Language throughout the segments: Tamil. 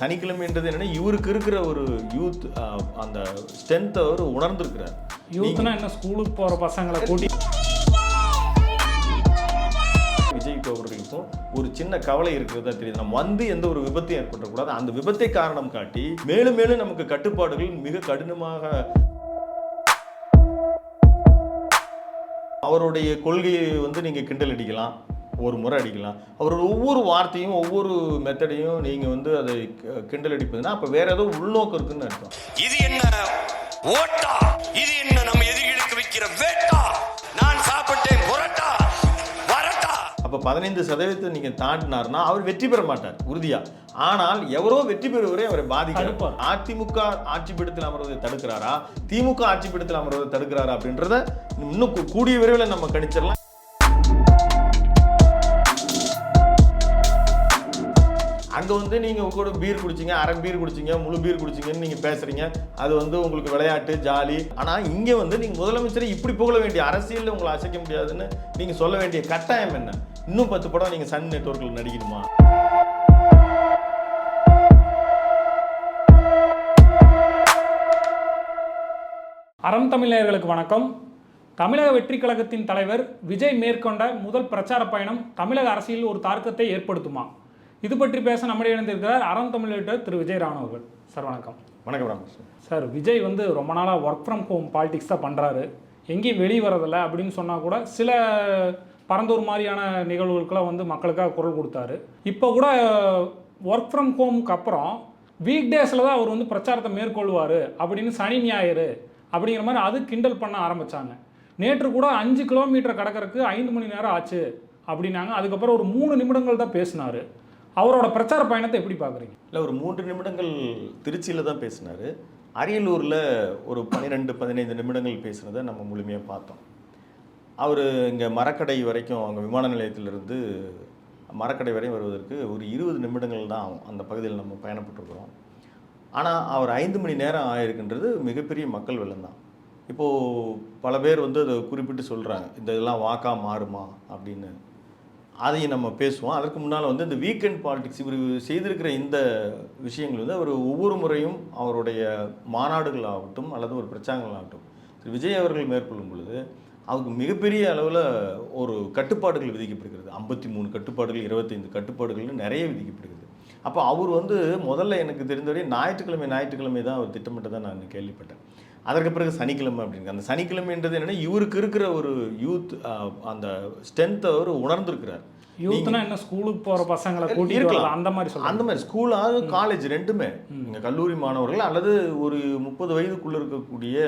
சனிக்கிழமைன்றது என்னன்னா இவருக்கு இருக்கிற ஒரு யூத் அந்த ஸ்ட்ரென்த்தை அவர் உணர்ந்திருக்கிறார். யூத்னா என்ன? ஸ்கூலுக்கு போகிற பசங்களை கூட்டி விஜய் அவர்களுக்கும் ஒரு சின்ன கவலை இருக்கிறதா தெரியுது. நம்ம வந்து எந்த ஒரு விபத்தையும் ஏற்பட்டக்கூடாது அந்த விபத்தை காரணம் காட்டி மேலும் மேலும் நமக்கு கட்டுப்பாடுகள் மிக கடினமாக அவருடைய கொள்கையை வந்து நீங்க கிண்டல் அடிக்கலாம். ஒரு முறை அடிக்கலாம். அவரோட ஒவ்வொரு வார்த்தையும் ஒவ்வொரு மெத்தடையும் நீங்க வந்து அதை க- கிண்டல் அடிப்பதுன்னா அப்ப வேற ஏதோ உள்நோக்கம் இருக்குன்னு அர்த்தம். இது என்ன ஓட்டா? இது என்ன நம்ம எதிரிகளுக்கு வைக்கிற வேட்டா? நான் சாப்பிட்டேன் புரட்டா? வரட்டா? அப்ப பதினைந்து சதவீதத்தை நீங்க தாண்டினார்னா அவர் வெற்றி பெற மாட்டார் உறுதியா. ஆனால் எவரோ வெற்றி பெறுவரை அவரை பாதிக்கிறார். அதிமுக ஆட்சி பீடத்தில் அமர்வதை தடுக்கிறாரா? திமுக ஆட்சி பீடத்தில் அமர்வதை தடுக்கிறாரா அப்படின்றத இன்னும் கூடிய விரைவில் நம்ம கணிச்சிடலாம். அது வந்து நீங்கள் கூட பீர் குடிச்சிங்க அரை பீர் குடிச்சிங்க முழு பீர் குடிச்சீங்கன்னு நீங்க பேசுறீங்க. அது வந்து உங்களுக்கு விளையாட்டு ஜாலி. ஆனால் இங்கே வந்து நீங்க முதலமைச்சரை இப்படி புகழ வேண்டிய அரசியலில் உங்களை அசைக்க முடியாதுன்னு நீங்க சொல்ல வேண்டிய கட்டாயம் என்ன? இன்னும் பத்து படம் நீங்க சன் நெட்ஒர்க்கில் நடிக்கணுமா? அறம் தமிழர்களுக்கு வணக்கம். தமிழக வெற்றி கழகத்தின் தலைவர் விஜய் மேற்கொண்ட முதல் பிரச்சார பயணம் தமிழக அரசியலில் ஒரு தாக்கத்தை ஏற்படுத்துமா? இது பற்றி பேச நம்முடைய இணைந்திருக்கிறார் அறம் தமிழர் திரு விஜய் ராவன் அவர்கள். சார் வணக்கம். வணக்கம் ராமகிருஷ்ணன். சார் விஜய் வந்து ரொம்ப நாளாக ஒர்க் ஃப்ரம் ஹோம் பாலிடிக்ஸ் தான் பண்ணுறாரு எங்கேயும் வெளியே வரதில்ல அப்படின்னு சொன்னால் கூட சில பரந்தூர் மாதிரியான நிகழ்வுகளுக்கெல்லாம் வந்து மக்களுக்காக குரல் கொடுத்தாரு. இப்போ கூட ஒர்க் ஃப்ரம் ஹோமுக்கு அப்புறம் வீக் டேஸில் தான் அவர் வந்து பிரச்சாரத்தை மேற்கொள்வார் அப்படின்னு சனி ஞாயிறு அப்படிங்கிற மாதிரி அது கிண்டல் பண்ண ஆரம்பித்தாங்க நேற்று கூட அஞ்சு கிலோமீட்டர் கடக்கறதுக்கு ஐந்து மணி நேரம் ஆச்சு அப்படின்னாங்க. அதுக்கப்புறம் ஒரு மூணு நிமிடங்கள் தான் பேசினார். அவரோட பிரச்சார பயணத்தை எப்படி பார்க்குறீங்க? இல்லை ஒரு மூன்று நிமிடங்கள் திருச்சியில் தான் பேசினார். அரியலூரில் ஒரு பன்னிரெண்டு பதினைந்து நிமிடங்கள் பேசுனதை நம்ம முழுமையாக பார்த்தோம். அவர் இங்கே மரக்கடை வரைக்கும் அங்கே விமான நிலையத்திலிருந்து மரக்கடை வரை வருவதற்கு ஒரு இருபது நிமிடங்கள் தான் ஆகும். அந்த பகுதியில் நம்ம பயணப்பட்டிருக்கிறோம். ஆனால் அவர் ஐந்து மணி நேரம் ஆயிருக்குன்றது மிகப்பெரிய மக்கள் வெள்ளம் தான். இப்போது பல பேர் வந்து அதை குறிப்பிட்டு சொல்கிறாங்க இந்த இதெல்லாம் வாக்கா மாறுமா? அப்படின்னு. அதையும் நம்ம பேசுவோம். அதற்கு முன்னால் வந்து இந்த வீக்கெண்ட் பாலிடிக்ஸ் இவர் செய்திருக்கிற இந்த விஷயங்கள் வந்து அவர் ஒவ்வொரு முறையும் அவருடைய மாநாடுகள் ஆகட்டும் அல்லது ஒரு பிரச்சாரங்கள் ஆகட்டும் திரு. விஜய் அவர்கள் மேற்கொள்ளும் பொழுது அவருக்கு மிகப்பெரிய அளவில் ஒரு கட்டுப்பாடுகள் விதிக்கப்படுகிறது. ஐம்பத்தி மூணு கட்டுப்பாடுகள் இருபத்தைந்து கட்டுப்பாடுகள்னு நிறைய விதிக்கப்படுகிறது. அப்போ அவர் வந்து முதல்ல எனக்கு தெரிந்தவரை ஞாயிற்றுக்கிழமை ஞாயிற்றுக்கிழமை தான் அவர் திட்டமிட்டதாக நான் கேள்விப்பட்டேன். அதற்கு பிறகு சனிக்கிழமை அப்படின்னு அந்த சனிக்கிழமைன்றது என்னன்னா இவருக்கு இருக்கிற ஒரு யூத் அந்த ஸ்ட்ரென்த்தை அவர் உணர்ந்திருக்கிறார். யூத்னா என்ன? ஸ்கூலுக்கு போகிற பசங்களை கூட்டிட்டு இருக்கலாம். அந்த மாதிரி சொல்லுவாங்க அந்த மாதிரி ஸ்கூலாக காலேஜ் ரெண்டுமே. இங்க கல்லூரி மாணவர்கள் அல்லது ஒரு முப்பது வயதுக்குள்ள இருக்கக்கூடிய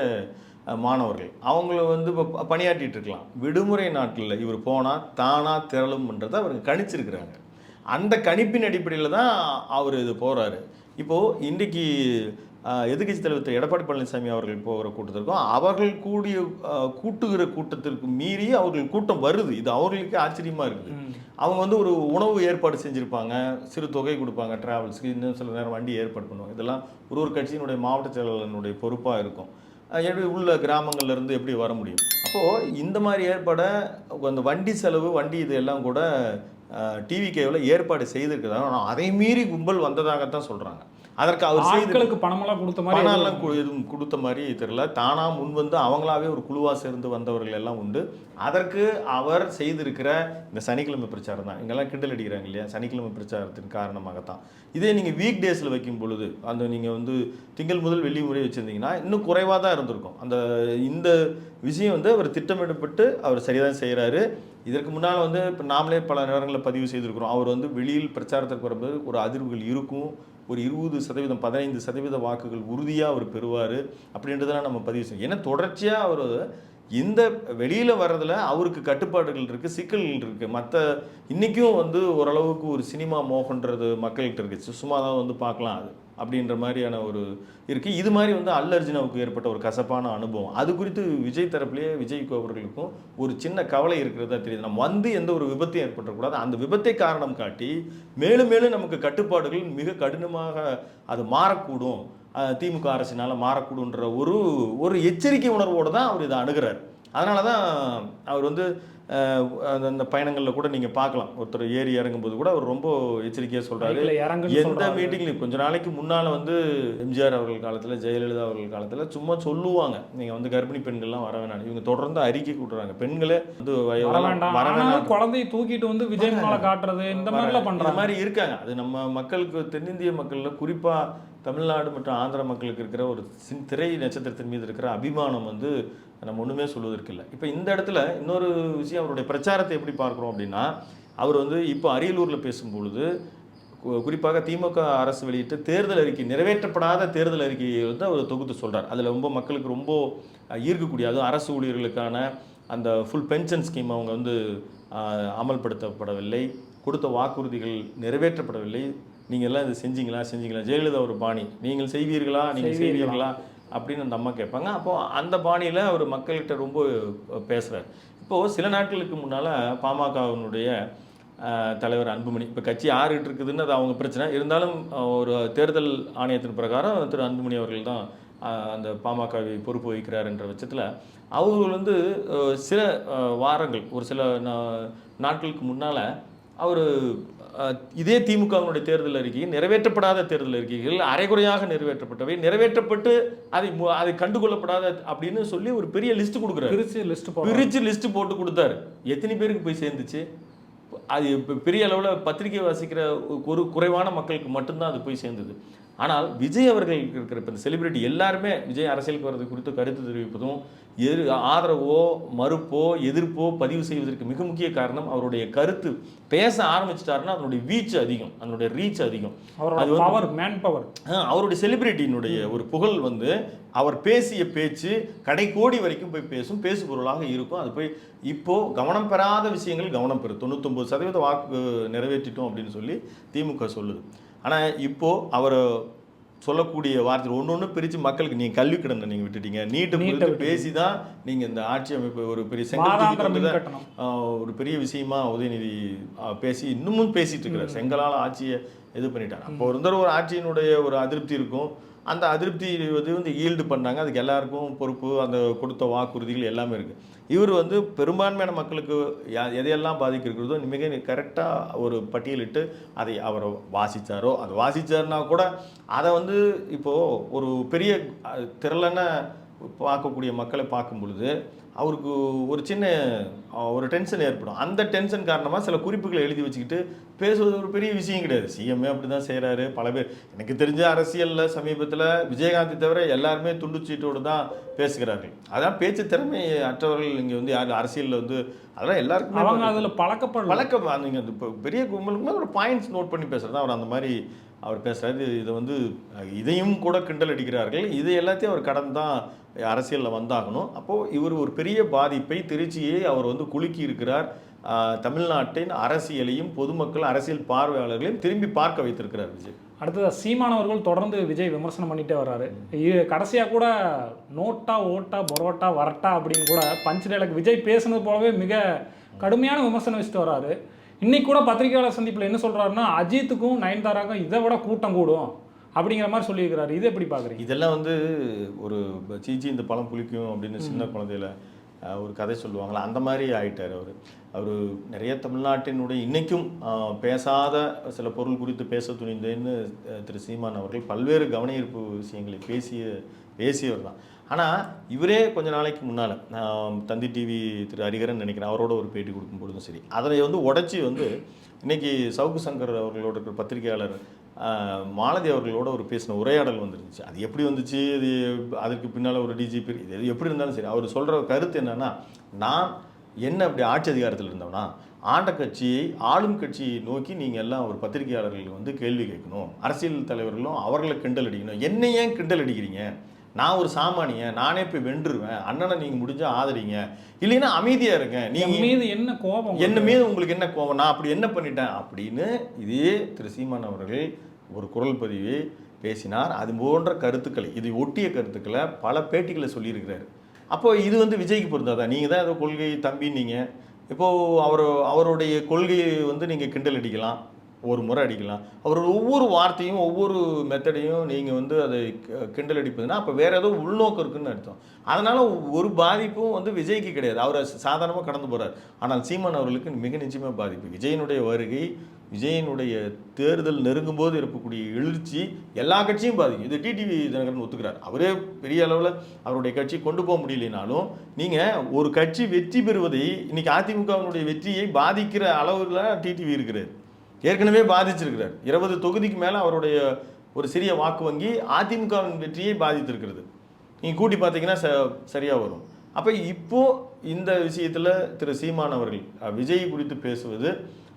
மாணவர்கள். அவங்கள வந்து இப்போ பணியாற்றிட்டு இருக்கலாம். விடுமுறை நாட்களில் இவர் போனால் தானா திரளும்ன்றதை அவங்க கணிச்சிருக்கிறாங்க. அந்த கணிப்பின் அடிப்படையில் தான் அவர் இது போகிறாரு இப்போது இன்றைக்கி எதிர்கட்சி தலைவர் திரு. எடப்பாடி பழனிசாமி அவர்கள் போகிற கூட்டத்திற்கும் அவர்கள் கூடிய கூட்டுகிற கூட்டத்திற்கு மீறி அவர்கள் கூட்டம் வருது. இது அவர்களுக்கே ஆச்சரியமாக இருக்குது. அவங்க வந்து ஒரு உணவு ஏற்பாடு செஞ்சுருப்பாங்க. சிறு தொகை கொடுப்பாங்க. டிராவல்ஸ்க்கு இன்னும் சில நேரம் வண்டி ஏற்பாடு பண்ணுவாங்க. இதெல்லாம் ஒரு ஒரு கட்சியினுடைய மாவட்ட செயலாளர்களுடைய பொறுப்பாக இருக்கும். எப்படி உள்ள கிராமங்கள்ல இருந்து எப்படி வர முடியும்? அப்போது இந்த மாதிரி ஏற்பாடை அந்த வண்டி செலவு வண்டி இது எல்லாம் கூட டிவி கேவில் ஏற்பாடு செய்திருக்கிறாங்க. ஆனால் அதை மீறி கும்பல் வந்ததாகத்தான் சொல்கிறாங்க அதற்கு அவர் செய்து ஆட்களுக்கு பணமெல்லாம் கொடுத்த மாதிரி பணம்லாம் எதுவும் கொடுத்த மாதிரி தெரியல. தானா முன் வந்து அவங்களாவே ஒரு குழுவா சேர்ந்து வந்தவர்கள் எல்லாம் உண்டு. அதற்கு அவர் செய்திருக்கிற இந்த சனிக்கிழமை பிரச்சாரம் தான். இங்கெல்லாம் கிண்டல் அடிக்கிறாங்க இல்லையா? சனிக்கிழமை பிரச்சாரத்தின் காரணமாகத்தான். இதே நீங்கள் வீக் டேஸில் வைக்கும் பொழுது அந்த நீங்கள் வந்து திங்கள் முதல் வெள்ளி முறை வச்சுருந்தீங்கன்னா இன்னும் குறைவாக தான் இருந்திருக்கும். அந்த இந்த விஷயம் வந்து அவர் திட்டமிடப்பட்டு அவர் சரியாக தான் செய்கிறாரு இதற்கு முன்னால் வந்து இப்போ நாமளே பல நேரங்களில் பதிவு செய்திருக்கிறோம். அவர் வந்து வெளியில் பிரச்சாரத்திற்கு வரும்போது ஒரு அதிர்வுகள் இருக்கும். ஒரு இருபது சதவீதம் பதினைந்து சதவீத வாக்குகள் உறுதியாக அவர் பெறுவார் அப்படின்றதெல்லாம் நம்ம பதிவு செய்யும் ஏன்னா தொடர்ச்சியாக அவர் இந்த வெளியில் வர்றதில் அவருக்கு கட்டுப்பாடுகள் இருக்குது சிக்கல்கள் இருக்குது மற்ற இன்றைக்கும் வந்து ஓரளவுக்கு ஒரு சினிமா மோகன்றது மக்கள்கிட்ட இருக்குது சும்மா தான் வந்து பார்க்கலாம் அது. அப்படின்ற மாதிரியான ஒரு இருக்குது இது மாதிரி வந்து அல்லர்ஜுனாவுக்கு ஏற்பட்ட ஒரு கசப்பான அனுபவம். அது குறித்து விஜய் தரப்புலேயே விஜய் அவர்களுக்கும் ஒரு சின்ன கவலை இருக்கிறதா தெரியுது. நம்ம வந்து எந்த ஒரு விபத்தையும் ஏற்பட்டக்கூடாது அந்த விபத்தை காரணம் காட்டி மேலும் மேலும் நமக்கு கட்டுப்பாடுகள் மிக கடினமாக அது மாறக்கூடும். திமுக அரசினால் மாறக்கூடுன்ற ஒரு ஒரு எச்சரிக்கை உணர்வோடு தான் அவர் இதை அணுகிறார். அதனால தான் அவர் வந்து அந்த பயணங்களில் கூட நீங்கள் பார்க்கலாம். ஒருத்தர் ஏறி இறங்கும்போது கூட அவர் ரொம்ப எச்சரிக்கையாக சொல்கிறாரு எந்த. மீட்டிங்லையும் கொஞ்ச நாளைக்கு முன்னால் வந்து எம்ஜிஆர் அவர்கள் காலத்தில் ஜெயலலிதா அவர்கள் காலத்தில் சும்மா சொல்லுவாங்க. நீங்கள் வந்து கர்ப்பிணி பெண்கள்லாம் வர வேணாம். இவங்க தொடர்ந்து அறிக்கை கூட்டுறாங்க பெண்களே வந்து வர வேணாம். குழந்தையை தூக்கிட்டு வந்து விஜய் மேல காட்டுறது இந்த மாதிரிலாம் பண்றாங்க. மாதிரி இருக்காங்க. அது நம்ம மக்களுக்கு தென்னிந்திய மக்கள்ல குறிப்பா தமிழ்நாடு மற்றும் ஆந்திர மக்களுக்கு இருக்கிற ஒரு சின் திரை நட்சத்திரத்தின் மீது இருக்கிற அபிமானம் வந்து நம்ம ஒண்ணுமே சொல்வதற்கு இல்லை. இப்போ இந்த இடத்துல இன்னொரு விஷயம் அவருடைய பிரச்சாரத்தை எப்படி பார்க்குறோம் அப்படின்னா அவர் வந்து இப்போ அரியலூர்ல பேசும்பொழுது குறிப்பாக திமுக அரசு வெளியிட்ட தேர்தல் அறிக்கை நிறைவேற்றப்படாத தேர்தல் அறிக்கையை வந்து அவர் தொகுத்து சொல்றார். அதுல ரொம்ப மக்களுக்கு ரொம்ப ஈர்க்கக்கூடிய அதுவும் அரசு ஊழியர்களுக்கான அந்த ஃபுல் பென்ஷன் ஸ்கீம் அவங்க வந்து அமல்படுத்தப்படவில்லை. கொடுத்த வாக்குறுதிகள் நிறைவேற்றப்படவில்லை. நீங்கள் எல்லாம் இது செஞ்சீங்களா? செஞ்சீங்களா? ஜெயலலிதா ஒரு பாணி. நீங்கள் செய்வீர்களா? நீங்கள் செய்வீர்களா? அப்படின்னு அந்த அம்மா கேட்பாங்க. அப்போது அந்த பாணியில் அவர் மக்கள்கிட்ட ரொம்ப பேசுகிறார் இப்போது சில நாட்களுக்கு முன்னால் பாமகவினுடைய தலைவர் அன்புமணி இப்போ கட்சி ஆறிட்டு இருக்குதுன்னு அது அவங்க பிரச்சனை. இருந்தாலும் ஒரு தேர்தல் ஆணையத்தின் பிரகாரம் திரு அன்புமணி அவர்கள் தான் அந்த பாமகவை பொறுப்பு வகிக்கிறார் என்ற பட்சத்தில் அவர்கள் வந்து சில வாரங்கள் ஒரு சில நா- நாட்களுக்கு முன்னால் அவர் இதே திமுகவினுடைய தேர்தல் அறிக்கை நிறைவேற்றப்படாத தேர்தல் அறிக்கைகள் அரைகுறையாக நிறைவேற்றப்பட்டவை. நிறைவேற்றப்பட்டு அதை அதை கண்டுகொள்ளப்படாத அப்படின்னு சொல்லி ஒரு பெரிய லிஸ்ட் கொடுக்குறாரு. பிரிச்சு லிஸ்ட் பிரிச்சு லிஸ்ட் போட்டு கொடுத்தாரு. எத்தனை பேருக்கு போய் சேர்ந்துச்சு? அது பெரிய அளவில் பத்திரிகை வாசிக்கிற ஒரு குறைவான மக்களுக்கு மட்டும்தான் அது போய் சேர்ந்தது. ஆனால் விஜய் அவர்கள் இருக்கிற இப்போ இந்த செலிபிரிட்டி எல்லாருமே விஜய் அரசியலுக்கு வர்றது குறித்து கருத்து தெரிவிப்பதும் எதிர் ஆதரவோ மறுப்போ எதிர்ப்போ பதிவு செய்வதற்கு மிக முக்கிய காரணம் அவருடைய கருத்து. பேச ஆரம்பிச்சிட்டாருன்னா அதனுடைய வீச்சு அதிகம் அதனுடைய ரீச் அதிகம். அது பவர் மேன் பவர் அவருடைய செலிபிரிட்டியினுடைய ஒரு புகழ் வந்து அவர் பேசிய பேச்சு கடைக்கோடி வரைக்கும் போய் பேசும் பேசு பொருளாக இருக்கும். அது போய் இப்போ கவனம் பெறாத விஷயங்கள் கவனம் பெறும். தொண்ணூத்தொம்பது சதவீத வாக்கு நிறைவேற்றிட்டோம் அப்படின்னு சொல்லி திமுக சொல்லுது. ஆனால் இப்போ அவர் சொல்லக்கூடிய வார்த்தை ஒன்று ஒன்று பிரித்து மக்களுக்கு நீங்கள் கல்வி கடனை நீங்கள் விட்டுட்டீங்க. நீட்டை குறித்து. பேசி தான் நீங்கள் இந்த ஆட்சி அமைப்பு ஒரு பெரிய செங்கல் ஒரு பெரிய விஷயமா உதயநிதி பேசி இன்னமும் பேசிட்டு இருக்கிறார். செங்கலால் ஆட்சியை இது பண்ணிட்டாங்க அப்போ இருந்த ஒரு ஆட்சியினுடைய ஒரு அதிருப்தி இருக்கும். அந்த அதிருப்தி வந்து வந்து ஈல்டு பண்ணாங்க. அதுக்கு எல்லாருக்கும் பொறுப்பு அந்த கொடுத்த வாக்குறுதிகள் எல்லாமே இருக்குது இவர் வந்து பெரும்பான்மையான மக்களுக்கு யா- எதையெல்லாம் பாதிக்கிறதோ மிக கரெக்டாக ஒரு பட்டியலிட்டு அதை அவர் வாசிச்சாரோ அது வாசிச்சாருன்னா கூட அதை வந்து இப்போது ஒரு பெரிய திரளான பார்க்கக்கூடிய மக்களை பார்க்கும் பொழுது அவருக்கு ஒரு சின்ன ஒரு டென்ஷன் ஏற்படும். அந்த டென்ஷன் காரணமாக சில குறிப்புகளை எழுதி வச்சுக்கிட்டு பேசுவது ஒரு பெரிய விஷயம் கிடையாது. சிஎம்ஏ அப்படி தான் செய்கிறாரு பல பேர் எனக்கு தெரிஞ்ச அரசியலில் சமீபத்தில் விஜயகாந்த் தவிர எல்லாருமே துண்டுச்சீட்டோடு தான் பேசுகிறார்கள். அதான் பேச்சு திறமை அற்றவர்கள் இங்கே வந்து யார் அரசியலில் வந்து அதெல்லாம் எல்லாருக்குமே அவங்க அதுல பழக்கப்படல வழக்கம் நீங்கள் அந்த இப்போ பெரிய கும்பலுக்குமே ஒரு பாயிண்ட்ஸ் நோட் பண்ணி பேசுறது அவர் அந்த மாதிரி அவர் பேசுகிறார் இதை வந்து இதையும் கூட கிண்டல் அடிக்கிறார்கள். இது எல்லாத்தையும் அவர் கடந்து தான் அரசியலில் வந்தாகணும். அப்போது இவர் ஒரு பெரிய பாதிப்பை திருச்சியை அவர் வந்து குலுக்கி இருக்கிறார். தமிழ்நாட்டின் அரசியலையும் பொதுமக்கள் அரசியல் பார்வையாளர்களையும் திரும்பி பார்க்க வைத்திருக்கிறார் விஜய். அடுத்தது சீமானவர்கள் தொடர்ந்து விஜய் விமர்சனம் பண்ணிகிட்டே வர்றாரு இது கடைசியாக கூட நோட்டா ஓட்டா பரோட்டா வரட்டா அப்படின்னு கூட பஞ்ச் டைலாக் விஜய் பேசுனது போலவே மிக கடுமையான விமர்சனம் வச்சுட்டு வர்றாரு இன்னைக்கு கூட பத்திரிகையாளர் சந்திப்பில் என்ன சொல்கிறாருன்னா அஜித்துக்கும் நயன்தாராக்கும் இதை விட கூட்டம் கூடும் அப்படிங்கிற மாதிரி சொல்லியிருக்கிறாரு. இது எப்படி பார்க்குறீங்க இதெல்லாம் வந்து ஒரு சீச்சி இந்த பழம் புளிக்கும் அப்படின்னு சின்ன குழந்தையில ஒரு கதை சொல்லுவாங்களா? அந்த மாதிரி ஆயிட்டார் அவர். அவர் நிறைய தமிழ்நாட்டினுடைய இன்றைக்கும் பேசாத சில பொருள் குறித்து பேச துணிந்தேன்னு திரு சீமான் அவர்கள் பல்வேறு கவனஈர்ப்பு விஷயங்களை பேசிய பேசியவர் தான். ஆனால் இவரே கொஞ்ச நாளைக்கு முன்னால் தந்தி டிவி திரு ஹரிகரன் நினைக்கிறேன் அவரோட ஒரு பேட்டி கொடுக்கும் பொழுதும் சரி. அதனை வந்து உடச்சி வந்து இன்னைக்கு சவுக்கு சங்கர் அவர்களோட இருக்கிற பத்திரிகையாளர் மாலதி அவர்களோட ஒரு பேசின உரையாடல் வந்துருந்துச்சு. அது எப்படி வந்துச்சு? இது அதற்கு பின்னால் ஒரு டிஜிபி இது எப்படி இருந்தாலும் சரி அவர் சொல்கிற கருத்து என்னன்னா நான் என்ன அப்படி ஆட்சி அதிகாரத்தில் இருந்தோம்னா ஆண்ட கட்சியை ஆளும் கட்சியை நோக்கி நீங்கள் எல்லாம் ஒரு பத்திரிகையாளர்கள் வந்து கேள்வி கேட்கணும் அரசியல் தலைவர்களும் அவர்களை கிண்டல் அடிக்கணும். என்னை ஏன் கிண்டல் அடிக்கிறீங்க? நான் ஒரு சாமானியன் நானே போய் வென்றுருவேன் அண்ணனை நீங்கள் முடிஞ்சா ஆதரிங்க. இல்லைன்னா அமைதியாக இருங்க. என் நீங்கள் மீது என்ன கோபம்? என்ன மீது உங்களுக்கு என்ன கோவம் நான் அப்படி என்ன பண்ணிட்டேன்? அப்படின்னு இதே திரு சீமான் அவர்கள் ஒரு குரல் பதிவை பேசினார். அது போன்ற கருத்துக்களை இதை ஒட்டிய கருத்துக்களை பல பேட்டிகளை சொல்லியிருக்கிறாரு. அப்போ இது வந்து விஜய்க்கு பொருந்தாதா? நீங்கள் தான் ஏதோ கொள்கை தம்பின்னீங்க. இப்போ அவர் அவருடைய கொள்கையை வந்து நீங்கள் கிண்டல் அடிக்கலாம். ஒரு முறை அடிக்கலாம். அவர் ஒவ்வொரு வார்த்தையும் ஒவ்வொரு மெத்தடையும் நீங்கள் வந்து அதை க- கிண்டல் அடிப்பதுன்னா அப்போ வேறு ஏதோ உள்நோக்கம் இருக்குன்னு அர்த்தம். அதனால் ஒரு பாதிப்பும் வந்து விஜய்க்கு கிடையாது. அவர் சாதாரணமாக கடந்து போகிறார் ஆனால் சீமான் அவர்களுக்கு மிக நிச்சயமாக பாதிப்பு. விஜயனுடைய வருகை விஜயனுடைய தேர்தல் நெருங்கும் போது இருக்கக்கூடிய எழுச்சி எல்லா கட்சியும் பாதிக்கும். இது டிடிவி தினகரன் ஒத்துக்கிறார். அவரே பெரிய அளவில் அவருடைய கட்சி கொண்டு போக முடியலனாலும் நீங்கள் ஒரு கட்சி வெற்றி பெறுவதை இன்னைக்கு அதிமுகவினுடைய வெற்றியை பாதிக்கிற அளவில் டிடிவி இருக்கிறார் ஏற்கனவே பாதிச்சிருக்கிறார். இருபது தொகுதிக்கு மேலே அவருடைய ஒரு சிறிய வாக்கு வங்கி அதிமுகவின் வெற்றியை பாதித்திருக்கிறது. நீங்கள் கூட்டி பார்த்தீங்கன்னா ச சரியாக வரும். அப்போ இப்போது இந்த விஷயத்தில் திரு சீமான் அவர்கள் விஜய் குறித்து பேசுவது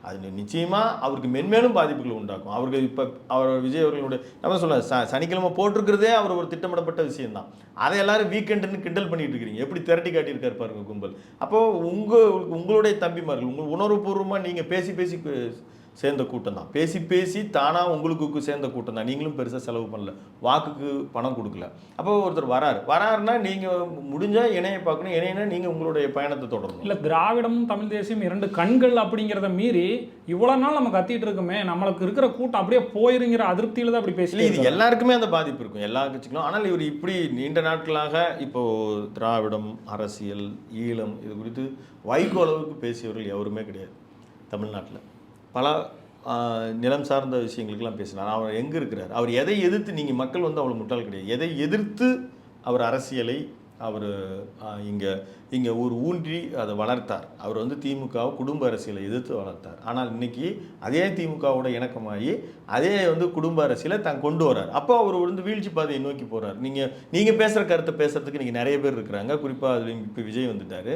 அது நிச்சயமாக அவருக்கு மென்மேலும் பாதிப்புகளை உண்டாக்கும். அவருக்கு இப்போ அவர் விஜய் அவர்களுடைய நம்ம சொல்ல ச சனிக்கிழமை போட்டிருக்கிறதே அவர் ஒரு திட்டமிடப்பட்ட விஷயம்தான். அதை எல்லாரும் வீக்கெண்டுன்னு கிண்டல் பண்ணிட்டு இருக்கிறீங்க எப்படி திரட்டி காட்டியிருக்காரு பாருங்க கும்பல். அப்போது உங்கள் உங்களுடைய தம்பிமார்கள் உங்கள் உணர்வுபூர்வமாக நீங்கள் பேசி பேசி சேர்ந்த கூட்டம் தான் பேசி பேசி தானாக உங்களுக்கு சேர்ந்த கூட்டம் தான் நீங்களும் பெருசாக செலவு பண்ணல. வாக்குக்கு பணம் கொடுக்கல. அப்போ ஒருத்தர் வராரு. வராருன்னா நீங்கள் முடிஞ்சால் இணைய பார்க்கணும். இணையனா நீங்கள் உங்களுடைய பயணத்தை தொடரணும். இல்ல திராவிடமும் தமிழ் தேசியம் இரண்டு கண்கள் அப்படிங்கிறத மீறி இவ்வளவு நாள் நம்ம கத்திட்டு இருக்கோமே நம்மளுக்கு இருக்கிற கூட்டம் அப்படியே போயிருங்கிற அதிருப்தியில தான் அப்படி இல்லை பேசி இது எல்லாருக்குமே அந்த பாதிப்பு இருக்கும். எல்லா கட்சிகளும். ஆனால் இவர் இப்படி நீண்ட நாட்களாக இப்போ திராவிடம் அரசியல் ஈழம் இது குறித்து வைகோ அளவுக்கு பேசியவர்கள் எவருமே கிடையாது தமிழ்நாட்டில். பல நிலம் சார்ந்த விஷயங்களுக்கெல்லாம் பேசினார். அவர் எங்கே இருக்கிறார்? அவர் எதை எதிர்த்து நீங்கள் மக்கள் வந்து அவ்வளோ முட்டாள் கிடையாது. எதை எதிர்த்து அவர் அரசியலை அவர் இங்கே இங்கே ஒரு ஊன்றி அதை வளர்த்தார். அவர் வந்து திமுகவை குடும்ப அரசியலை எதிர்த்து வளர்த்தார். ஆனால் இன்றைக்கி அதே திமுகவோட இணக்கமாகி அதே வந்து குடும்ப அரசியலை தான் கொண்டு வரார் அப்போ அவர் வந்து வீழ்ச்சி பாதையை நோக்கி போகிறார் நீங்கள் நீங்கள் பேசுகிற கருத்தை பேசுகிறதுக்கு இன்றைக்கி நிறைய பேர் இருக்கிறாங்க. குறிப்பாக அதில் இப்போ விஜய் வந்துட்டார்.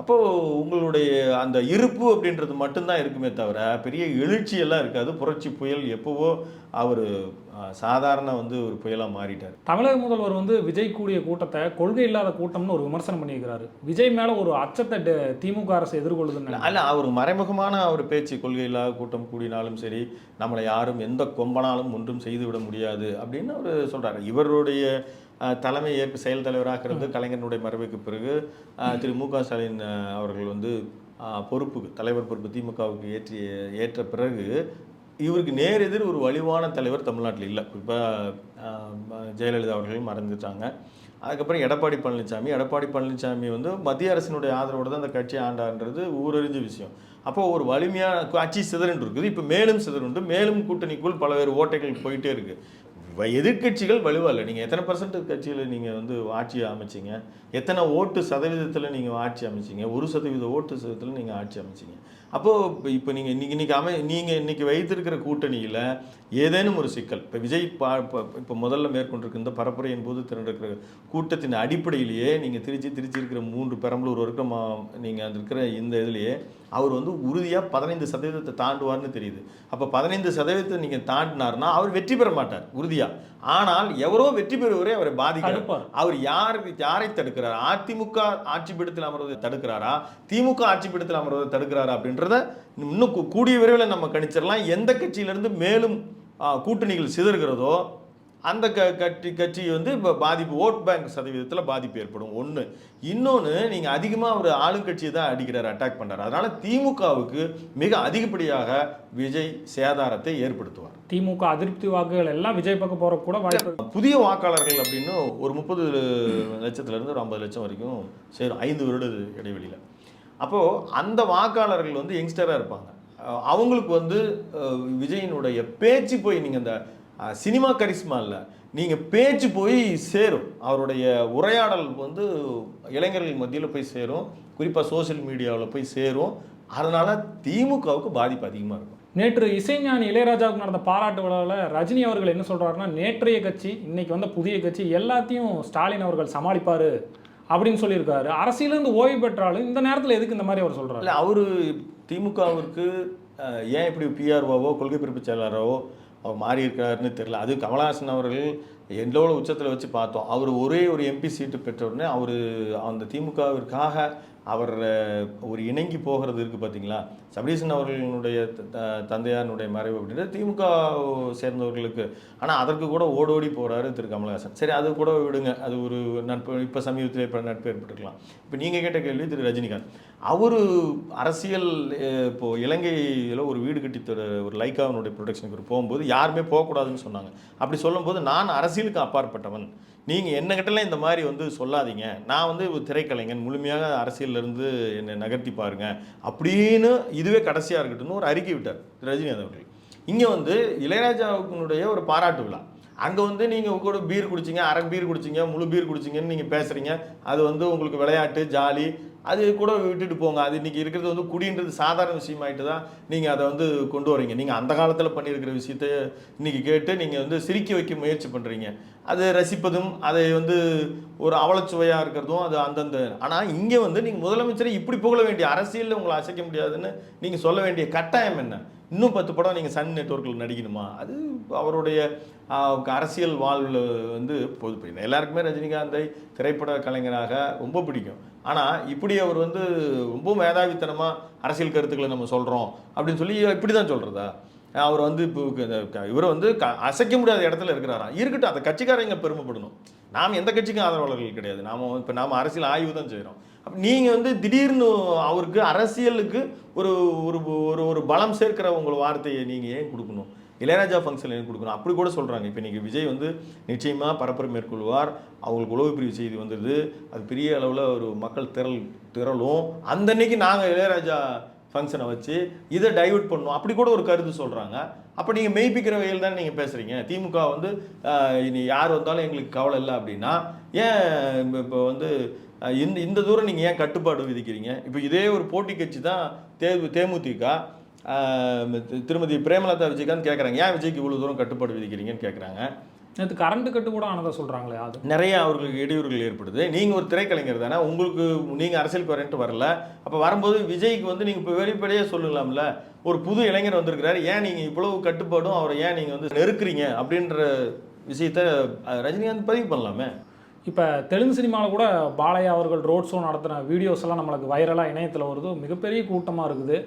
அப்போது உங்களுடைய அந்த இருப்பு அப்படின்றது மட்டும்தான் இருக்குமே தவிர பெரிய எழுச்சியெல்லாம் இருக்காது. புரட்சி புயல் எப்போவோ அவர் சாதாரண வந்து ஒரு புயலாக மாறிட்டார். தமிழக முதல்வர் வந்து விஜய் கூடிய கூட்டத்தை கொள்கை இல்லாத கூட்டம்னு ஒரு விமர்சனம் பண்ணியிருக்கிறாரு. விஜய் மேல ஒரு அச்சத்தை திமுக அரசு எதிர்கொள்ளுதுன்னு அல்ல அவர் மறைமுகமான அவர் பேச்சு கொள்கையில்லாத கூட்டம் கூடினாலும் சரி நம்மளை யாரும் எந்த கொம்பனாலும் ஒன்றும் செய்துவிட முடியாது அப்படின்னு அவர் சொல்றாரு. இவருடைய தலைமை ஏற்பு செயல் தலைவராக இருந்து கலைஞனுடைய மறைவுக்கு பிறகு திரு மு க ஸ்டாலின் அவர்கள் வந்து பொறுப்புக்கு தலைவர் பொறுப்பு திமுகவுக்கு ஏற்றி ஏற்ற பிறகு இவருக்கு நேர் எதிர் ஒரு வலிவான தலைவர் தமிழ்நாட்டில் இல்லை. இப்போ ஜெயலலிதா அவர்களையும் மறந்துட்டாங்க. அதுக்கப்புறம் எடப்பாடி பழனிசாமி எடப்பாடி பழனிசாமி வந்து மத்திய அரசினுடைய ஆதரவோடு தான் அந்த கட்சி ஆண்டான்றது ஊரறிஞ்ச விஷயம். அப்போ ஒரு வலிமையான கட்சி சிதறன் இருக்குது. இப்போ மேலும் சிதறுண்டு மேலும் கூட்டணிக்குள் பல்வேறு ஓட்டைகள் போயிட்டே இருக்குது எதிர்கட்சிகள் எதிர்க்கட்சிகள் இல்லை நீங்கள் எத்தனை பர்சன்ட் கட்சியில் நீங்கள் வந்து ஆட்சி அமைச்சீங்க? எத்தனை ஓட்டு சதவீதத்தில் நீங்கள் ஆட்சி அமைச்சீங்க? ஒரு சதவீத ஓட்டு சதவீதத்தில் நீங்கள் ஆட்சி அமைச்சீங்க. அப்போது இப்போ நீங்கள் இன்னைக்கு இன்னைக்கு அமை நீங்கள் இன்றைக்கி வைத்திருக்கிற கூட்டணியில் ஏதேனும் ஒரு சிக்கல். இப்போ விஜய் பா இப்போ முதல்ல மேற்கொண்டிருக்க இந்த பரப்புரையின் போது திரண்டிருக்கிற கூட்டத்தின் அடிப்படையிலேயே நீங்கள் திருச்சி திருச்சி இருக்கிற மூன்று பெரம்பலூர் வரைக்கும் நீங்கள் அந்த இருக்கிற இந்த இதுலேயே அவர் வந்து உறுதியாக பதினைந்து சதவீதத்தை தாண்டுவார்னு தெரியுது. அப்போ பதினைந்து சதவீதத்தை நீங்கள் தாண்டினார்னா அவர் வெற்றி பெற மாட்டார் உறுதியாக ஆனால் எவரோ வெற்றி பெறுவரை அவரை பாதிக்கிறார். அவர் யார் யாரை தடுக்கிறார்? அதிமுக ஆட்சி பீடத்தில் அமர்வதை தடுக்கிறாரா? திமுக ஆட்சி பீடத்தில் அமர்வதை தடுக்கிறாரா அப்படின்றத இன்னும் கூடிய விரைவில் நம்ம கணிச்சிடலாம். எந்த கட்சியிலிருந்து மேலும் கூட்டணிகள் சிதறுகிறதோ அந்த க கட்சி கட்சி வந்து இப்போ பாதிப்பு ஓட் பேங்க் சதவீதத்தில் பாதிப்பு ஏற்படும். ஒன்று இன்னொன்று நீங்கள் அதிகமாக ஒரு ஆளுங்கட்சியை தான் அடிக்கிறார் அட்டாக் பண்ணுறாரு அதனால் திமுகவுக்கு மிக அதிகப்படியாக விஜய் சேதாரத்தை ஏற்படுத்துவார். திமுக அதிருப்தி வாக்குகள் எல்லாம் விஜய் பக்கம் போற கூட வாய்ப்பு. புதிய வாக்காளர்கள் அப்படின்னு ஒரு முப்பது லட்சத்துலேருந்து ஒரு ஐம்பது லட்சம் வரைக்கும் சேரும். ஐந்து வருட இடைவெளியில். அப்போது அந்த வாக்காளர்கள் வந்து யங்ஸ்டராக இருப்பாங்க. அவங்களுக்கு வந்து விஜயினுடைய பேச்சு போய் நீங்கள் அஹ், சினிமா கரிஸ்மா இல்லை. நீங்கள் பேச்சு போய் சேரும். அவருடைய உரையாடல் வந்து இளைஞர்கள் மத்தியில் போய் சேரும். குறிப்பாக சோஷியல் மீடியாவில் போய் சேரும். அதனால் திமுகவுக்கு பாதிப்பு அதிகமாக இருக்கும். நேற்று இசைஞானி இளையராஜாவுக்கு நடந்த பாராட்டு விழாவில் ரஜினி அவர்கள் என்ன சொல்றாருன்னா நேற்றைய கட்சி இன்னைக்கு வந்த புதிய கட்சி எல்லாத்தையும் ஸ்டாலின் அவர்கள் சமாளிப்பாரு அப்படின்னு சொல்லியிருக்காரு. அரசியலிருந்து ஓய்வு பெற்றாலும் இந்த நேரத்தில் எதுக்கு இந்த மாதிரி அவர் சொல்றாரு? இல்லை அவர் திமுகவிற்கு ஏன் இப்படி பிஆர்ஓவோ கொள்கை பிறப்பு செயலாளரோ அவர் மாறி இருக்காருன்னு தெரியல. அது கமலஹாசன் அவர்கள் எவ்வளோ உச்சத்தில் வச்சு பார்த்தோம். அவர் ஒரே ஒரு எம்பி சீட்டு பெற்ற உடனே அவர் அந்த திமுகவிற்காக அவர் ஒரு இணங்கி போகிறது இருக்குது பார்த்தீங்களா? சபரீசன் அவர்களுடைய த- தந்தையாருடைய மறைவு அப்படின்றது திமுக சேர்ந்தவர்களுக்கு. ஆனால் அதற்கு கூட ஓடோடி போகிறாரு திரு. கமலஹாசன். சரி அது கூட விடுங்க. அது ஒரு நட்பு இப்போ சமீபத்தில் இப்போ நட்பு ஏற்பட்டுருக்கலாம் இப்போ நீங்கள் கேட்ட கேள்வி திரு. ரஜினிகாந்த். அவர் அரசியல் இப்போது இலங்கையில் ஒரு வீடு கட்டி ஒரு லைக்காவினுடைய ப்ரொடக்ஷனுக்கு போகும்போது யாருமே போகக்கூடாதுன்னு சொன்னாங்க. அப்படி சொல்லும்போது நான் அரசியலுக்கு அப்பாற்பட்டவன். நீங்கள் என்னகிட்டலாம் இந்த மாதிரி வந்து சொல்லாதீங்க. நான் வந்து திரைக்கலைஞன். முழுமையாக அரசியலிருந்து என்னை நகர்த்தி பாருங்க. அப்படின்னு இதுவே கடைசியாக இருக்கட்டும்னு ஒரு அறிக்கை விட்டார் திரு ரஜினிகாந்த் அவர்கள் இங்கே வந்து இளையராஜாவுக்குனுடைய ஒரு பாராட்டு விழா. அங்கே வந்து நீங்கள் கூட பீர் குடிச்சிங்க அரை பீர் குடிச்சிங்க முழு பீர் குடிச்சிங்கன்னு நீங்கள் பேசுகிறீங்க அது வந்து உங்களுக்கு விளையாட்டு ஜாலி அது கூட விட்டுட்டு போங்க. அது இன்னைக்கு இருக்கிறது வந்து குடின்றது சாதாரண விஷயமாயிட்டு தான் நீங்கள் அதை வந்து கொண்டு வரீங்க. நீங்கள் அந்த காலத்தில் பண்ணியிருக்கிற விஷயத்த இன்றைக்கி கேட்டு நீங்கள் வந்து சிரிக்க வைக்க முயற்சி பண்ணுறீங்க அது ரசிப்பதும் அதை வந்து ஒரு அவலச்சுவையாக இருக்கிறதும் அது அந்தந்த ஆனால் இங்கே வந்து நீங்கள் முதலமைச்சரை இப்படி புகழ வேண்டிய அரசியலில் உங்களை அசைக்க முடியாதுன்னு நீங்கள் சொல்ல வேண்டிய கட்டாயம் என்ன? இன்னும் பத்து படம் நீங்கள் சன் நெட்ஒர்க்கில் நடிக்கணுமா? அது அவருடைய அரசியல் வாழ்வில் வந்து பொது. எல்லாருக்குமே ரஜினிகாந்தை திரைப்பட கலைஞராக ரொம்ப பிடிக்கும். ஆனால் இப்படி அவர் வந்து ரொம்ப மேதாவித்தனமாக அரசியல் கருத்துக்களை நம்ம சொல்கிறோம் அப்படின்னு சொல்லி இப்படி தான் சொல்கிறதா அவர் வந்து இப்போ இவர் வந்து க அசைக்க முடியாத இடத்துல இருக்கிறாராம் இருக்கட்டும் அந்த கட்சிக்காரங்க பெருமைப்படணும். நாம் எந்த கட்சிக்கும் ஆதரவாளர்கள் கிடையாது. நாம் இப்போ நாம் அரசியல் ஆய்வு தான் செய்கிறோம் அப்போ நீங்கள் வந்து திடீர்னு அவருக்கு அரசியலுக்கு ஒரு ஒரு ஒரு ஒரு பலம் சேர்க்கிற உங்கள் வார்த்தையை நீங்கள் ஏன் கொடுக்கணும்? இளையராஜா ஃபங்க்ஷன் எனக்கு கொடுக்கணும்? அப்படி கூட சொல்கிறாங்க இப்போ இன்றைக்கி விஜய் வந்து நிச்சயமாக பரப்புரை மேற்கொள்வார். அவங்களுக்கு உளவு பிரிவு செய்தி வந்தது. அது பெரிய அளவில் ஒரு மக்கள் திரள் திரளும். அந்த அன்னைக்கு நாங்கள் இளையராஜா ஃபங்க்ஷனை வச்சு இதை டைவர்ட் பண்ணணும் அப்படி கூட ஒரு கருத்து சொல்கிறாங்க அப்போ நீங்கள் மெய்ப்பிக்கிற வகையில் தான் நீங்கள் பேசுகிறீங்க திமுக வந்து இனி யார் வந்தாலும் எங்களுக்கு கவலை இல்லை அப்படின்னா ஏன் இப்போ வந்து இந்த இந்த தூரம் நீங்கள் ஏன் கட்டுப்பாடு விதிக்கிறீங்க? இப்போ இதே ஒரு போட்டி கட்சி தான் தே தேமுதிக. திருமதி பிரேமலதா விஜயகாந்த் கேட்குறாங்க ஏன் விஜய்க்கு இவ்வளோ தூரம் கட்டுப்பாடு விதிக்கிறீங்கன்னு கேட்குறாங்க நேற்று கரண்ட் கட்டு கூட ஆனதா சொல்கிறாங்களே அது. நிறைய அவர்களுக்கு இடையூறுகள் ஏற்படுது. நீங்கள் ஒரு திரைக்கலைஞர் தானே உங்களுக்கு நீங்கள் அரசியலுக்கு வரேன்ட்டு வரல. அப்போ வரும்போது விஜய்க்கு வந்து நீங்கள் இப்போ வெளிப்படையாக சொல்லலாம்ல ஒரு புது இளைஞர் வந்திருக்கிறாரு. ஏன் நீங்கள் இவ்வளவு கட்டுப்பாடும் அவரை ஏன் நீங்கள் வந்து நெருக்குறீங்க? அப்படின்ற விஷயத்த ரஜினிகாந்த் பதிவு பண்ணலாமே. இப்போ தெலுங்கு சினிமாவில் கூட பாலையா அவர்கள் ரோட் ஷோ நடத்தின வீடியோஸ் எல்லாம் நம்மளுக்கு வைரலாக இணையத்தில் வருது. மிகப்பெரிய கூட்டமாக இருக்குது.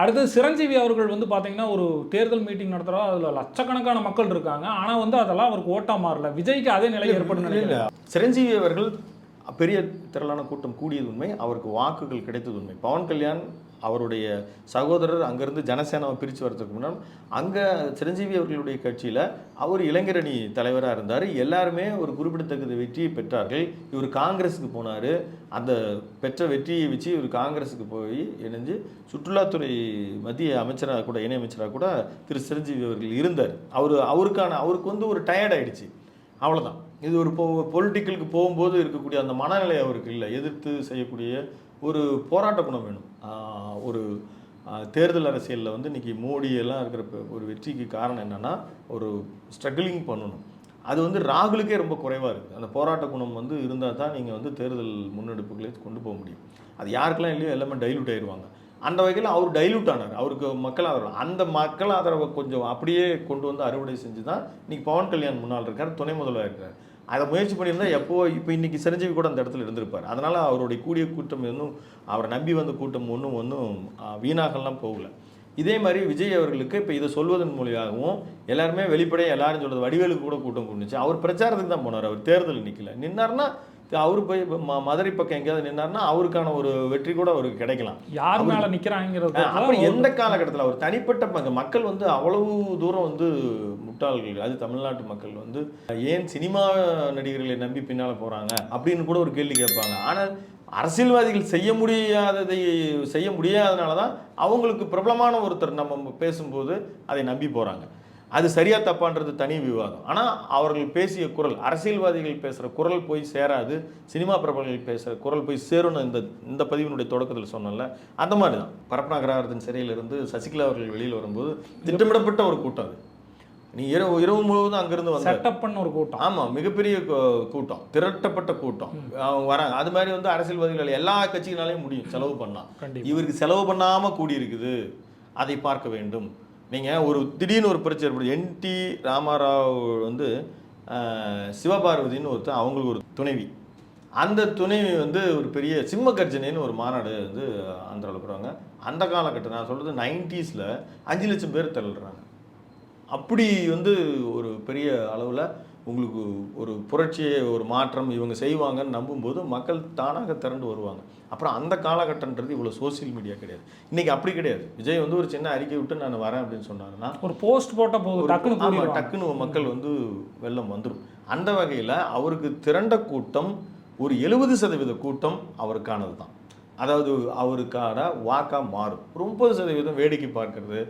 அடுத்தது சிரஞ்சீவி அவர்கள் வந்து பார்த்தீங்கன்னா ஒரு தேர்தல் மீட்டிங் நடத்துகிறோம் அதில் லட்சக்கணக்கான மக்கள் இருக்காங்க. ஆனால் வந்து அதெல்லாம் அவருக்கு ஓட்டா மாறல. விஜய்க்கு அதே நிலை ஏற்படும் நினைக்கிறேன். சிரஞ்சீவி அவர்கள் பெரிய திரளான கூட்டம் கூடியது உண்மை. அவருக்கு வாக்குகள் கிடைத்தது உண்மை. பவன் கல்யாண் அவருடைய சகோதரர் அங்கேருந்து ஜனசேனாவை பிரித்து வரதுக்கு முன்னாடி அங்கே சிரஞ்சீவி அவர்களுடைய கட்சியில் அவர் இளைஞரணி தலைவராக இருந்தார். எல்லாருமே ஒரு குறிப்பிடத்தக்கது வெற்றியை பெற்றார்கள். இவர் காங்கிரஸுக்கு போனார். அந்த பெற்ற வெற்றியை வச்சு இவர் காங்கிரஸுக்கு போய் இணைஞ்சு சுற்றுலாத்துறை மத்திய அமைச்சராக கூட இணையமைச்சராக கூட திரு சிரஞ்சீவி அவர்கள் இருந்தார். அவர் அவருக்கான அவருக்கு வந்து ஒரு டயர்ட் ஆயிடுச்சு. அவ்வளோதான் இது ஒரு பொ பொலிட்டிக்கலுக்கு போகும்போது இருக்கக்கூடிய அந்த மனநிலை அவருக்கு இல்லை. எதிர்த்து செய்யக்கூடிய ஒரு போராட்ட குணம் வேணும். ஒரு தேர்தல் அரசியலில் வந்து இன்றைக்கி மோடியெல்லாம் இருக்கிற ஒரு வெற்றிக்கு காரணம் என்னன்னா ஒரு ஸ்ட்ரகிளிங் பண்ணணும். அது வந்து ராகுலுக்கே ரொம்ப குறைவாக இருக்குது அந்த போராட்ட குணம் வந்து இருந்தால் தான் நீங்கள் வந்து தேர்தல் முன்னெடுப்புகளை கொண்டு போக முடியும். அது யாருக்கெல்லாம் இல்லையோ எல்லாமே டைல்யூட் ஆயிடுவாங்க அந்த வகையில் அவர் டைலூட் ஆனார். அவருக்கு மக்கள் ஆதரவு. அந்த மக்கள் ஆதரவை கொஞ்சம் அப்படியே கொண்டு வந்து அறுவடை செஞ்சு தான் இன்றைக்கி பவன் கல்யாண் முன்னால் இருக்கார் துணை முதல்வர் இருக்கார். அதை முயற்சி பண்ணியிருந்தா எப்போ இப்போ இன்றைக்கி சிரஞ்சீவி கூட அந்த இடத்துல இருந்திருப்பார். அதனால் அவருடைய கூடிய கூட்டம் இன்னும் அவரை நம்பி வந்த கூட்டம் ஒன்றும் ஒன்றும் வீணாகலாம் போகலை. இதே மாதிரி விஜய் அவர்களுக்கு இப்போ இதை சொல்வதன் மூலியாகவும் எல்லாருமே வெளிப்படையாக எல்லாரும் சொல்கிறது வடிவேலுக்கு கூட கூட்டம் கூண்டுச்சு அவர் பிரச்சாரத்துக்கு தான் போனார் அவர் தேர்தல் நிற்கல நின்னார்னா அவர் போய் மதுரை பக்கம் எங்கேயாவது நின்னார்னா அவருக்கான ஒரு வெற்றி கூட அவருக்கு கிடைக்கலாம். யார் மேலே நிற்கிறாங்கிறது அப்புறம் எந்த காலகட்டத்தில் அவர் தனிப்பட்ட பங்கு மக்கள் வந்து அவ்வளவு தூரம் வந்து முட்டாள்கள் அது தமிழ்நாட்டு மக்கள் வந்து ஏன் சினிமா நடிகர்களை நம்பி பின்னால் போகிறாங்க அப்படின்னு கூட ஒரு கேள்வி கேட்பாங்க. ஆனால் அரசியல்வாதிகள் செய்ய முடியாததை செய்ய முடியாதனால தான் அவங்களுக்கு பிரபலமான ஒருத்தர் நம்ம பேசும்போது அதை நம்பி போகிறாங்க அது சரியா தப்பான்றது தனி விவாதம். ஆனால் அவர்கள் பேசிய குரல் அரசியல்வாதிகள் பேசுகிற குரல் போய் சேராது சினிமா பிரபலங்கள் பேசுகிற குரல் போய் சேரும்னு இந்த இந்த பதிவினுடைய தொடக்கத்தில் சொன்னேன்ல அந்த மாதிரி தான் பரப்பனாகராரத்தின் சிறையிலிருந்து சசிகலா அவர்கள் வெளியில் வரும்போது திட்டமிடப்பட்ட ஒரு கூட்டம் அது. நீ இரவு இரவு முழுவதும் அங்கிருந்து வந்த செட்டப் பண்ண ஒரு கூட்டம். ஆமாம் மிகப்பெரிய கூட்டம். திரட்டப்பட்ட கூட்டம். அவங்க வராங்க. அது மாதிரி வந்து அரசியல்வாதிகள் எல்லா கட்சிகளாலையும் முடியும். செலவு பண்ணலாம். இவருக்கு செலவு பண்ணாமல் கூடியிருக்குது. அதை பார்க்க வேண்டும். நீங்கள் ஒரு திடீர்னு ஒரு பிரச்சனை ஏற்படுது. என்டி ராமாராவ் வந்து சிவபார்வதின்னு ஒருத்தர் அவங்களுக்கு ஒரு துணைவி. அந்த துணைவி வந்து ஒரு பெரிய சிம்ம கர்ஜனைன்னு ஒரு மாநாடு வந்து ஆந்திராவில் போடுவாங்க. அந்த காலகட்டம் நான் சொல்கிறது நைன்டிஸில் அஞ்சு லட்சம் பேர் தள்ளுறாங்க அப்படி வந்து ஒரு பெரிய அளவில் உங்களுக்கு ஒரு புரட்சியை ஒரு மாற்றம் இவங்க செய்வாங்கன்னு நம்பும்போது மக்கள் தானாக திரண்டு வருவாங்க. அப்புறம் அந்த காலகட்டன்றது இவ்வளோ சோஷியல் மீடியா கிடையாது. இன்றைக்கி அப்படி கிடையாது. விஜய் வந்து ஒரு சின்ன அறிக்கை விட்டு நான் வரேன் அப்படின்னு சொன்னாருன்னா ஒரு போஸ்ட் போட்ட போது டக்குன்னு. டக்குன்னு மக்கள் வந்து வெள்ளம் வந்துடும் அந்த வகையில் அவருக்கு திரண்ட கூட்டம் ஒரு எழுபது சதவீத கூட்டம் அவருக்கானது தான். அதாவது அவருக்கான வாக்காக மாறும். ஒரு முப்பது சதவீதம் வேடிக்கை பார்க்கறது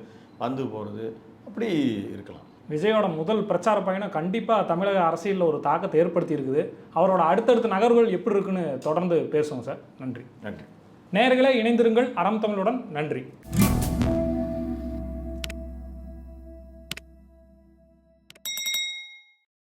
வந்து போகிறது அப்படி இருக்கலாம். விஜயோட முதல் பிரச்சார பயணம் கண்டிப்பாக தமிழக அரசியலில் ஒரு தாக்கத்தை ஏற்படுத்தி இருக்குது அவரோட அடுத்தடுத்த நகர்வுகள் எப்படி இருக்குன்னு தொடர்ந்து பேசுவோம் சார். நன்றி. நன்றி. நேயர்களே இணைந்திருங்கள். அறம் தமிழுடன் நன்றி.